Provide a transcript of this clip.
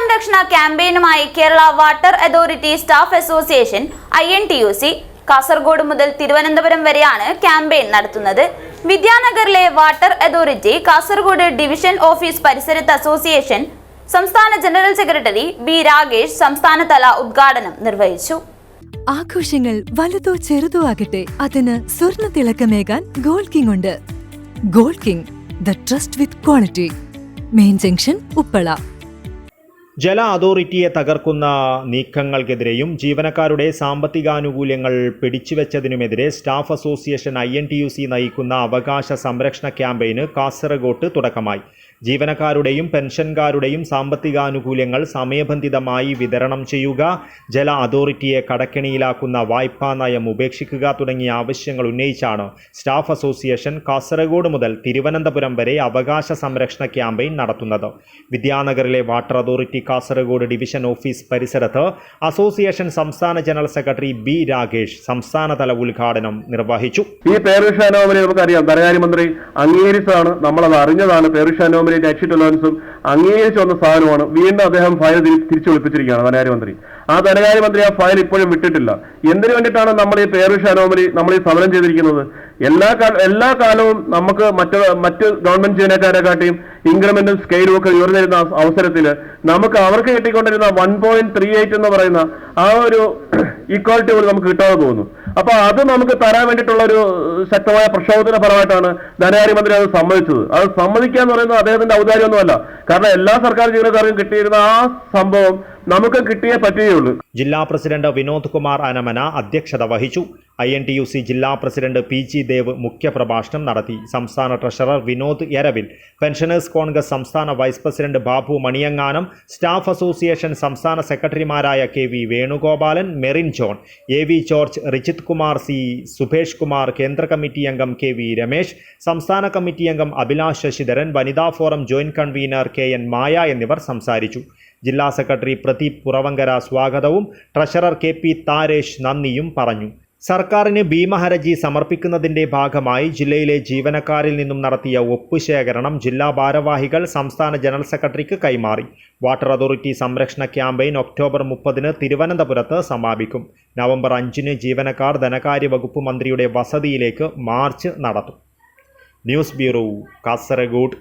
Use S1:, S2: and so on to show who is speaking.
S1: ജലസംരക്ഷണ ക്യാമ്പയിനുമായി Kerala water authority staff association I N T U C Kasaragod മുതൽ തിരുവനന്തപുരം വരെയാണ് campaign നടത്തുന്നത്. വിദ്യാനഗറിലെ water authority Kasaragod division office പരിസരത്ത് association സംസ്ഥാന ജനറൽ സെക്രട്ടറി ബി രാഗേഷ് സംസ്ഥാനതല ഉദ്ഘാടനം നിർവഹിച്ചു.
S2: ആഘോഷങ്ങൾ വലുതോ ചെറുതോ ആകട്ടെ അതിന് സ്വർണ തിളക്കമേകാൻ ഗോൾഡ് കിങ് ഉണ്ട്. Gold king the trust with quality. Main junction Uppala.
S3: ജല അതോറിറ്റിയെ തകർക്കുന്ന നീക്കങ്ങൾക്കെതിരെയും ജീവനക്കാരുടെ സാമ്പത്തികാനുകൂല്യങ്ങൾ പിടിച്ചുവെച്ചതിനുമെതിരെ staff association I N T U C നയിക്കുന്ന അവകാശ സംരക്ഷണ ക്യാമ്പയിന് കാസർഗോട്ട് തുടക്കമായി. ജീവനക്കാരുടെയും പെൻഷൻകാരുടെയും സാമ്പത്തികാനുകൂല്യങ്ങൾ സമയബന്ധിതമായി വിതരണം ചെയ്യുക ജല അതോറിറ്റിയെ കടക്കെണിയിലാക്കുന്ന വായ്പാ നയം ഉപേക്ഷിക്കുക തുടങ്ങിയ ആവശ്യങ്ങൾ ഉന്നയിച്ചാണ് സ്റ്റാഫ് അസോസിയേഷൻ കാസർഗോഡ് മുതൽ തിരുവനന്തപുരം വരെ അവകാശ സംരക്ഷണ ക്യാമ്പയിൻ നടത്തുന്നത്. വിദ്യാനഗറിലെ water authority Kasaragod division office പരിസരത്ത് അസോസിയേഷൻ സംസ്ഥാന ജനറൽ സെക്രട്ടറി ബി രാകേഷ് സംസ്ഥാനതല ഉദ്ഘാടനം നിർവഹിച്ചു.
S4: ഈ പേരുഷ അനോമലി നമുക്കറിയാം. ധനകാര്യമന്ത്രി അംഗീകരിച്ചതാണ്. നമ്മളത് അറിഞ്ഞതാണ്. പേരുഷ അനോമലിന്റെ എക്സിറ്റ് അലവൻസും അംഗീകരിച്ചു വന്ന സാധനമാണ്. വീണ്ടും അദ്ദേഹം ഫയൽ തിരി- തിരിച്ചു വിളിപ്പിച്ചിരിക്കുകയാണ് ധനകാര്യമന്ത്രി. ആ ധനകാര്യമന്ത്രി ആ ഫയൽ ഇപ്പോഴും വിട്ടിട്ടില്ല. എന്തിനു വേണ്ടിയിട്ടാണ് നമ്മൾ ഈ പേരുഷ നമ്മൾ ഈ സമരം ചെയ്തിരിക്കുന്നത്? എല്ലാ എല്ലാ കാലവും നമുക്ക് മറ്റ് മറ്റ് ഗവൺമെന്റ് ജീവനക്കാരെ കാട്ടിയും ഇൻക്രിമെന്റും സ്കെയിലും ഒക്കെ ഉയർന്നിരുന്ന അവസരത്തിൽ നമുക്ക് അവർക്ക് കിട്ടിക്കൊണ്ടിരുന്ന വൺ പോയിന്റ് ത്രീ എയ്റ്റ് എന്ന് പറയുന്ന ആ ഒരു ഈക്വാലിറ്റി പോലും നമുക്ക് കിട്ടാതെ പോകുന്നു. അപ്പൊ അത് നമുക്ക് തരാൻ വേണ്ടിയിട്ടുള്ള ഒരു ശക്തമായ പ്രക്ഷോഭത്തിന്റെ ഫലമായിട്ടാണ് ധനകാര്യമന്ത്രി അത് സമ്മതിച്ചത്. അത് സമ്മതിക്കുക എന്ന് പറയുന്നത് അദ്ദേഹത്തിന്റെ ഔദാര്യമൊന്നുമല്ല. കാരണം എല്ലാ സർക്കാർ ജീവനക്കാർക്കും കിട്ടിയിരുന്ന ആ സംഭവം നമുക്ക് കിട്ടിയേ പറ്റുകയുള്ളൂ.
S3: ജില്ലാ പ്രസിഡന്റ് വിനോദ് കുമാർ അനമന അധ്യക്ഷത വഹിച്ചു. I N T U C ജില്ലാ പ്രസിഡന്റ് പി ജി ദേവ് മുഖ്യപ്രഭാഷണം നടത്തി. സംസ്ഥാന treasurer Vinod Eravil. Pensioners congress സംസ്ഥാന വൈസ് പ്രസിഡന്റ് ബാബു മണിയങ്ങാനം. സ്റ്റാഫ് അസോസിയേഷൻ സംസ്ഥാന സെക്രട്ടറിമാരായ K V Venugopalan Merin John A V George Rijith Kumar C Subhesh Kumar കേന്ദ്ര കമ്മിറ്റി അംഗം കെ വി രമേശ് സംസ്ഥാന കമ്മിറ്റി അംഗം അഭിലാഷ് ശശിധരൻ വനിതാ forum joint convener K N Maya എന്നിവർ സംസാരിച്ചു. ജില്ലാ സെക്രട്ടറി പ്രദീപ് പുറവങ്കര സ്വാഗതവും ട്രഷറർ കെ പി താരേഷ് നന്ദിയും പറഞ്ഞു. സർക്കാരിന് ഭീമഹരജി സമർപ്പിക്കുന്നതിന്റെ ഭാഗമായി ജില്ലയിലെ ജീവനക്കാരിൽ നിന്നും നടത്തിയ ഒപ്പുശേഖരണം ജില്ലാ ഭാരവാഹികൾ സംസ്ഥാന ജനറൽ സെക്രട്ടറിക്ക് കൈമാറി. വാട്ടർ അതോറിറ്റി സംരക്ഷണ ക്യാമ്പയിൻ ഒക്ടോബർ മുപ്പതിന് തിരുവനന്തപുരത്ത് സമാപിക്കും. നവംബർ അഞ്ചിന് ജീവനക്കാർ ധനകാര്യ വകുപ്പ് മന്ത്രിയുടെ വസതിയിലേക്ക് മാർച്ച് നടത്തും. News bureau Kasaragod.